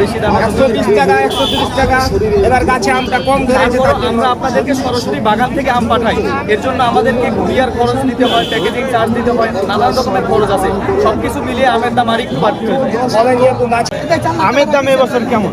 বেশি দাম একশো বিশ টাকা একশো তিরিশ টাকা। এবার গাছে আমটা কম ধরেছে তার জন্য আমরা আপনাদেরকে সরাসরি বাগান থেকে আম পাঠাই। এর জন্য আমাদেরকে কুরিয়ার খরচ দিতে হয় প্যাকেজিং চার্জ দিতে হয় নানান রকমের খরচ আছে। সবকিছু মিলিয়ে আমের দাম আর একটু বাড়তি আমের দাম এবছর কেমন?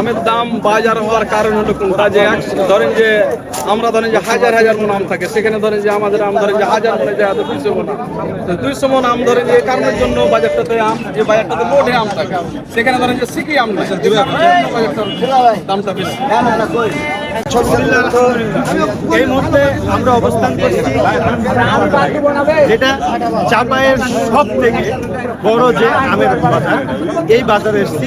আমের দাম বাজার হওয়ার কারণ হলো কোনটা? যে ধরেন যে আমরা ধরেন যে হাজার হাজার মন আম থাকে সেখানে ধরেন যে আমাদের আম ধরেন যে হাজার মনে যায় দুইশো মন আম। তো দুইশো মন আম ধরেন যে কারণের জন্য বাজারটাতে আম যে বাজারটাতে লোডে আম থাকে। সেখানে ধরেন যে সিকি আম থাকে এই মুহূর্তে আমরা অবস্থান করছি যেটা চাপায়ের সব থেকে বড় যে আমের বাজার। এই বাজারে এসেছি।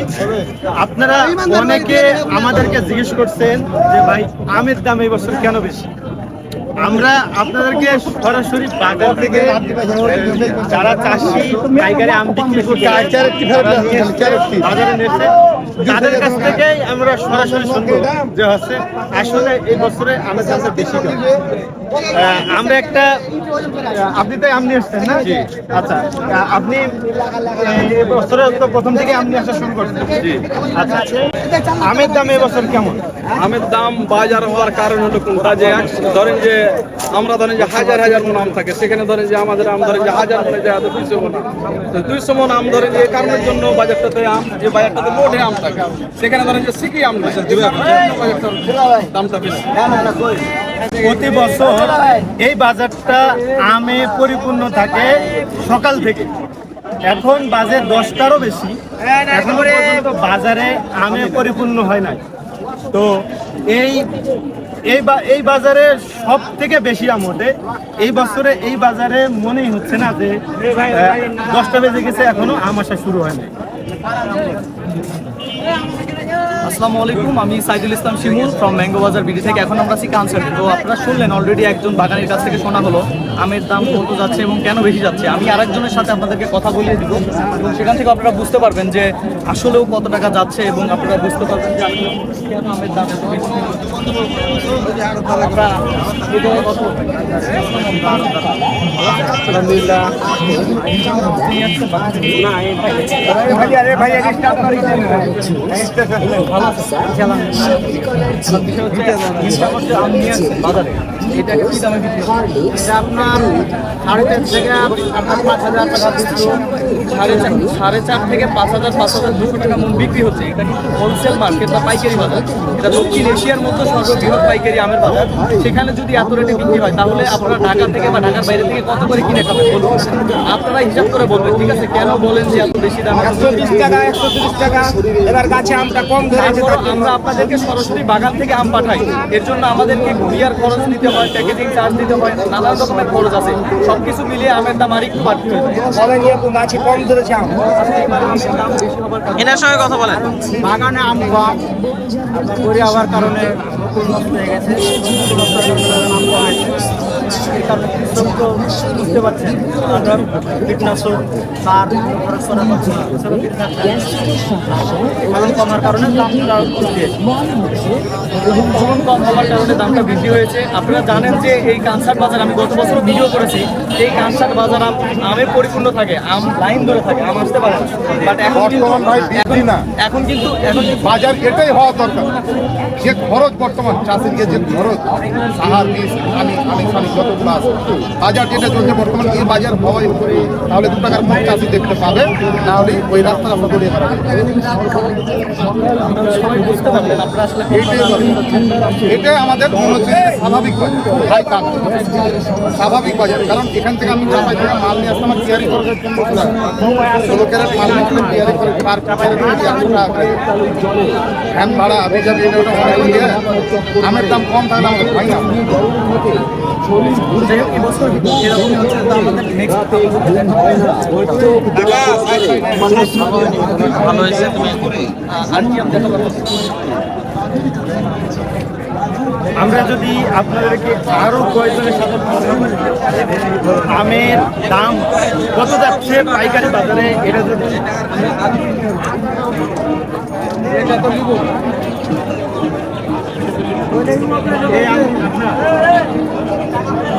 আপনারা অনেকে আমাদেরকে জিজ্ঞেস করছেন যে, ভাই, আমের দাম এই বছর কেন বেশি? আমরা আপনাদেরকে সরাসরি বাজার থেকে যারা চাষি, পাইকারি আম বিক্রি করছে বাজারে নিয়েছে তাদের কাছ থেকেই আমরা সরাসরি শুনব যে হচ্ছে আসলে এই বছরে আমের দামটা বেশি আমরা একটা আপনি তো আম নিয়ে এসছেন না আচ্ছা আপনি এই বছরে তো প্রথম থেকে আম নিয়ে আসা শুরু করছেন। আচ্ছা আমের দাম এবছর কেমন? আমের দাম বাজার হওয়ার কারণ হলো কোনটা? যে ধরেন যে আমরা ধরেন যে হাজার হাজার মন আম থাকে সেখানে ধরেন যে আমাদের আম ধরেন যে হাজার মনে যায় দুইশো মন আম। দুইশো মন আম ধরেন যে এই কারণের জন্য বাজারটাতে আম যে বাজারটাতে লোডে আম থাকে সেখানে ধরেন যে সিকি আম দামটা বেশি প্রতি বছর এই বাজারটা আমে পরিপূর্ণ থাকে সকাল থেকে। এখন বাজে দশটারও বেশি। এখন পর্যন্ত বাজারে আমে পরিপূর্ণ হয় নাই। তো এই এই বা- এই বাজারে সব থেকে বেশি আম ওঠে। এই বছরে এই বাজারে মনেই হচ্ছে না যে দশটা বেজে গেছে এখনও আম আসা শুরু হয় নাই। Yeah. আসসালামু আলাইকুম আমি Saidul Islam Shimul from mango Bazar BD থেকে এখন আমরা আছি কানসার্টে তো আপনারা শুনলেন অলরেডি একজন বাগানের কাছ থেকে শোনা হলো আমের দাম কত যাচ্ছে এবং কেন বেশি যাচ্ছে আমি আরেকজনের সাথে আপনাদেরকে কথা বলিয়ে দিব এবং সেখান থেকে আপনারা বুঝতে পারবেন যে আসলেও কত টাকা যাচ্ছে এবং আপনারা বুঝতে পারবেন যে কেন আমের দাম। আলহামদুলিল্লাহ সাড়ে চার থেকে পাঁচ হাজার পাঁচ হাজার দুশো টাকা মন বিক্রি হচ্ছে হোলসেল মার্কেট বা পাইকারি বাজার এটা দক্ষিণ এশিয়ার মধ্যে সর্ববৃহৎ পাইকারি আমের বাজার সেখানে যদি এত রেটে বিক্রি হয় তাহলে আপনারা ঢাকা থেকে বা ঢাকার বাইরে থেকে কত করে কিনে খাবেন বলুন আপনারা হিসাব করে বলবেন ঠিক আছে কেন বলেন যে এত বেশি দাম একশো বিশ টাকা, একশো টাকা। এবার গাছে আমটা কম জন্য আমরা আপনাদেরকে সরাসরি বাগান থেকে আম পাঠাই। এর জন্য আমাদেরকে কুরিয়ার খরচ দিতে হয় প্যাকেজিং চার্জ দিতে হয় নানান রকমের খরচ আছে। সবকিছু মিলিয়ে আমের দাম আর একটু বাড়তি কারণে এনার সঙ্গে কথা বলেন। বাগানে আম কম করে হওয়ার কারণে নষ্ট হয়ে গেছে। আম। এই কারণে বুঝতে পারছেন আমরা কীটনাশক সার খরচ করার পাচ্ছি না। ফলন কমার কারণে দামটা ফলন কম হওয়ার কারণে দামটা বৃদ্ধি হয়েছে আপনারা জানেন যে এই কানসার বাজার আমি গত বছর ভিডিও করেছি এই কানসার বাজার আম আমের পরিপূর্ণ থাকে আম লাইন ধরে থাকে আম আসতে পারে বাট এখন কিন্তু বর্তমান ভাই বৃদ্ধি না। এখন কিন্তু এখন বাজার এটাই হওয়া দরকার যে খরচ বর্তমান চাষের যে খরচ সাহার বীজ পানি পানি বাজার যেটা চলছে বর্তমান, এই বাজার হওয়াই উপরে তাহলে দু টাকার কম চাষি দেখতে পাবে, না হলে ওই রাস্তা রাস্তা গড়িয়ে আসলে দরকার। এটাই আমাদের স্বাভাবিক বাজার। হাই কাম স্বাভাবিক বাজার। কারণ এখান থেকে আমি মাল নিয়ে আসতাম আমার কেয়ারি খরচ ষোলো ক্যারেট মাল নিয়ে আসলে কেয়ারি পার ভ্যান ভাড়া আবি যাবি আমের দাম কম থাকলে আমাদের হয় না। তো আমরা যদি আপনাদেরকে আরও কয়েকজনের সাথে আমের দাম কত যাচ্ছে পাইকারি বাজারে? এটা যদি এই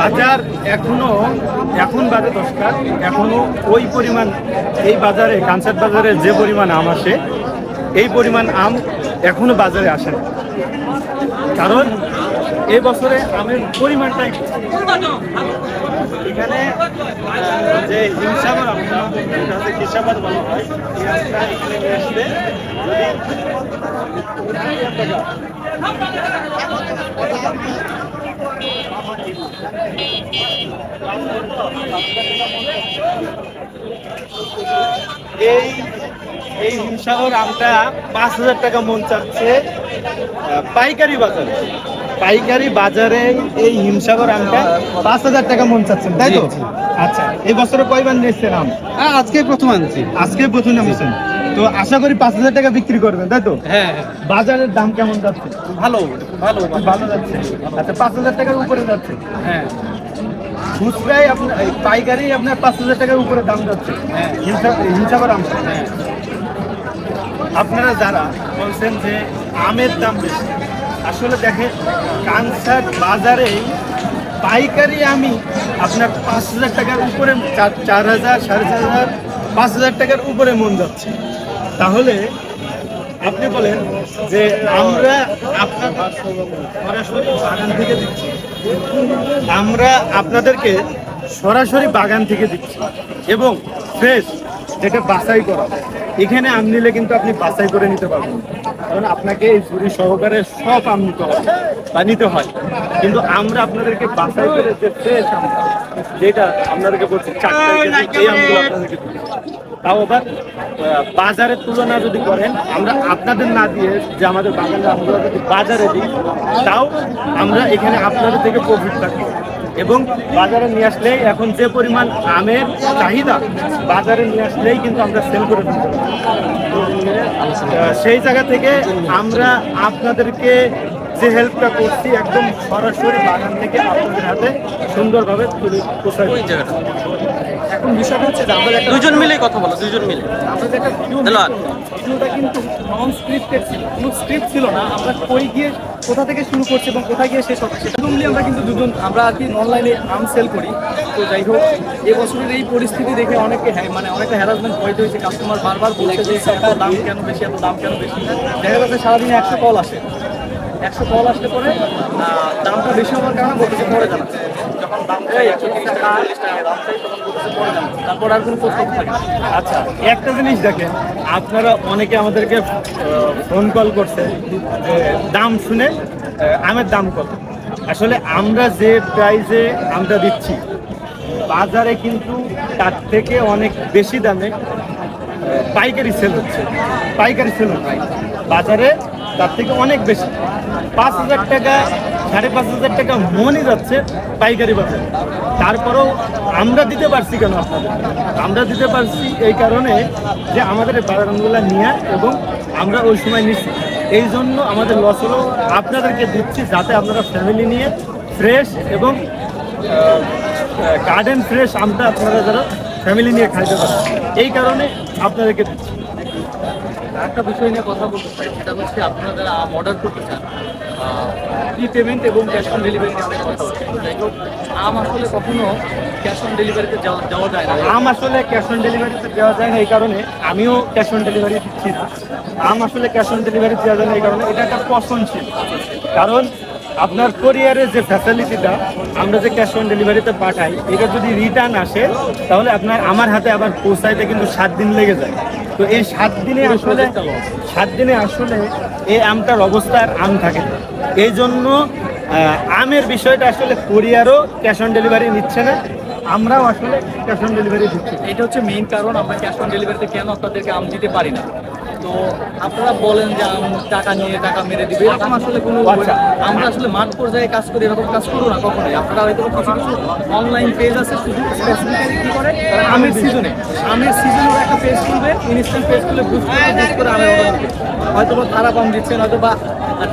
বাজার এখনও, এখন বাজে দশটা এখনও ওই পরিমাণ, এই বাজারে, কানসার বাজারে যে পরিমাণ আম আসে, এই পরিমাণ আম এখনও বাজারে আসে না। কারণ বছরে আমের পরিমাণটা একটু এখানে যে হিমসাগর আমটা এটা হচ্ছে বলা হয়। এই আমটা এখানে নিয়ে এই এই হিমসাগর আমটা পাঁচ হাজার টাকা মন চাচ্ছে পাইকারি বাজারে। পাইকারি বাজারে এই হিমসাগর আমটা পাঁচ হাজার টাকা মন চাচ্ছেন তাই তো? আচ্ছা এই বছরে কয়বার নিয়েছেন আম? হ্যাঁ আজকে প্রথম আনছি। আজকে প্রথম নামিয়েছেন তো আশা করি পাঁচ হাজার টাকা বিক্রি করবেন তাই তো? হ্যাঁ বাজারের দাম কেমন যাচ্ছে? ভালো ভালো। ভালো যাচ্ছে। আচ্ছা পাঁচ হাজার টাকার উপরে যাচ্ছে? হ্যাঁ। খুচরাই আপনার পাইকারি আপনার পাঁচ হাজার টাকার উপরে দাম যাচ্ছে। হ্যাঁ। হিংসা- হিংসাবার আম। আপনারা যারা বলছেন যে আমের দাম বেশি আসলে দেখে কানসার বাজারে পাইকারি আমি আপনার পাঁচ হাজার টাকার উপরে, চার হাজার, সাড়ে চার হাজার, পাঁচ হাজার টাকার উপরে মন যাচ্ছে। তাহলে আপনি বলেন যে আমরা আপনার সরাসরি বাগান থেকে দিচ্ছি, আমরা আপনাদেরকে সরাসরি বাগান থেকে দিচ্ছি, এবং ফ্রেশ যেটা বাছাই করা। এখানে আম নিলে কিন্তু আপনি বাছাই করে নিতে পারবেন। কারণ আপনাকে এই ঝুড়ি সহকারে সব আম নিতে হবে বা নিতে হয়। কিন্তু আমরা আপনাদেরকে বাছাই করে যে ফ্রেশ আম যেটা আপনাদেরকে বলছি এই আমগুলো আপনাদেরকে তাও আবার বাজারের তুলনা যদি করেন আমরা আপনাদের না দিয়ে যে আমাদের বাগানের আমগুলো যদি বাজারে দিই তাও আমরা এখানে আপনাদের থেকে প্রফিট থাকব এবং বাজারে নিয়ে আসলেই এখন যে পরিমাণ আমের চাহিদা বাজারে নিয়ে আসলেই কিন্তু আমরা সেল করে দিতে সেই জায়গা থেকে আমরা আপনাদেরকে যে হেল্পটা করছি, একদম সরাসরি বাগান থেকে আপনাদের হাতে সুন্দরভাবে তুলে পোষায় এখন বিষয়টা হচ্ছে যে আমাদের দুজন মিলেই কথা বলো দুজন মিলে। আমাদের একটা ভিডিও। ভিডিওটা কিন্তু নন স্ক্রিপ্টেড ছিল কোনো স্ক্রিপ্ট ছিল না। আমরা কই গিয়ে কোথা থেকে শুরু করছি এবং কোথায় গিয়ে শেষ হবে সেটা নর্মালি আমরা কিন্তু দুজন আমরা আর কি অনলাইনে আম সেল করি। তো যাই হোক এবছরের এই পরিস্থিতি দেখে অনেকে হ্যাঁ মানে অনেকে হ্যারাসমেন্ট হইতে হয়েছে কাস্টমার বারবার বলছে যে এত দাম কেন বেশি এত দাম কেন বেশি। দেখা যাচ্ছে সারাদিনে একশো কল আসে। একশো কল আসলে পরে দামটা বেশি হওয়ার কারণে বলতেছে পরে জানাচ্ছে আচ্ছা একটা জিনিস দেখেন, আপনারা অনেকে আমাদেরকে ফোন কল করছে, যে দাম শুনে আমের দাম কত? আসলে আমরা যে প্রাইজে আমরা দিচ্ছি, বাজারে কিন্তু তার থেকে অনেক বেশি দামে পাইকারি সেল হচ্ছে, পাইকারি সেল হচ্ছে। বাজারে তার থেকে অনেক বেশি। পাঁচ হাজার টাকা, সাড়ে পাঁচ হাজার টাকা মনই যাচ্ছে পাইকারি বাজারে। তারপরেও আমরা দিতে পারছি কেন আপনাদের? আমরা দিতে পারছি এই কারণে যে আমাদের বাগানগুলো নিয়ে এবং আমরা ওই সময় নিচ্ছি। এই জন্য আমাদের লস হলো। আপনাদেরকে দিচ্ছি যাতে আপনারা ফ্যামিলি নিয়ে ফ্রেশ এবং গার্ডেন ফ্রেশ আমটা আপনারা যারা ফ্যামিলি নিয়ে খাইতে পারেন। এই কারণে আপনাদেরকে দিচ্ছি। একটা বিষয় নিয়ে কথা বলতে চাই, সেটা হচ্ছে আপনারা যারা অর্ডার করতে চান প্রি পেমেন্ট এবং ক্যাশ অন ডেলিভারি আম আসলে কখনো ক্যাশ অন ডেলিভারিতে যাওয়া যায় না। আম আসলে ক্যাশ অন ডেলিভারিতে দেওয়া যায় না এই কারণে। আমিও ক্যাশ অন ডেলিভারি দিচ্ছি না। আম আসলে ক্যাশ অন ডেলিভারি দেওয়া যায় না এই কারণে। এটা একটা পছন্দশীল কারণ আপনার কোরিয়ারের যে ফ্যাসিলিটিটা আমরা যে ক্যাশ অন ডেলিভারিতে পাঠাই, এটা যদি রিটার্ন আসে, তাহলে আপনার আমার হাতে আবার পৌঁছাইতে কিন্তু সাত দিন লেগে যায়। তো এই সাত দিনে আসলে, সাত দিনে আসলে এই আমটার অবস্থার আম থাকে। এই জন্য আমের বিষয়টা আসলে কোরিয়ারও ক্যাশ অন ডেলিভারি নিচ্ছে না, আমরাও আসলে ক্যাশ অন ডেলিভারি দিচ্ছি এটা হচ্ছে মেইন কারণ, আমরা ক্যাশ অন ডেলিভারিতে কেন আপনাদেরকে আম দিতে পারি না তো আপনারা বলেন যে টাকা নিয়ে টাকা মেরে দিবে এরকম আসলে কোনো আচ্ছা। আমরা আসলে মাঠ পর্যায়ে কাজ করি এরকম কাজ করব না কখনোই। আপনারা হয়তো কিছু কিছু অনলাইন পেজ আছে শুধু স্পেসিফিক্যালি কি করে আমের সিজনে আমের সিজনে একটা পেজ খুলবে ইনস্ট্যান্ট পেজ খুলে বুঝ করে বুঝ করে আমের অর্ডার দিবে। হয়তো বা খারাপ আম দিচ্ছেন হয়তো বা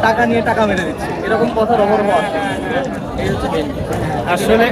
টাকা নিয়ে টাকা মেরে দিচ্ছে। এরকম কথার main। আসলে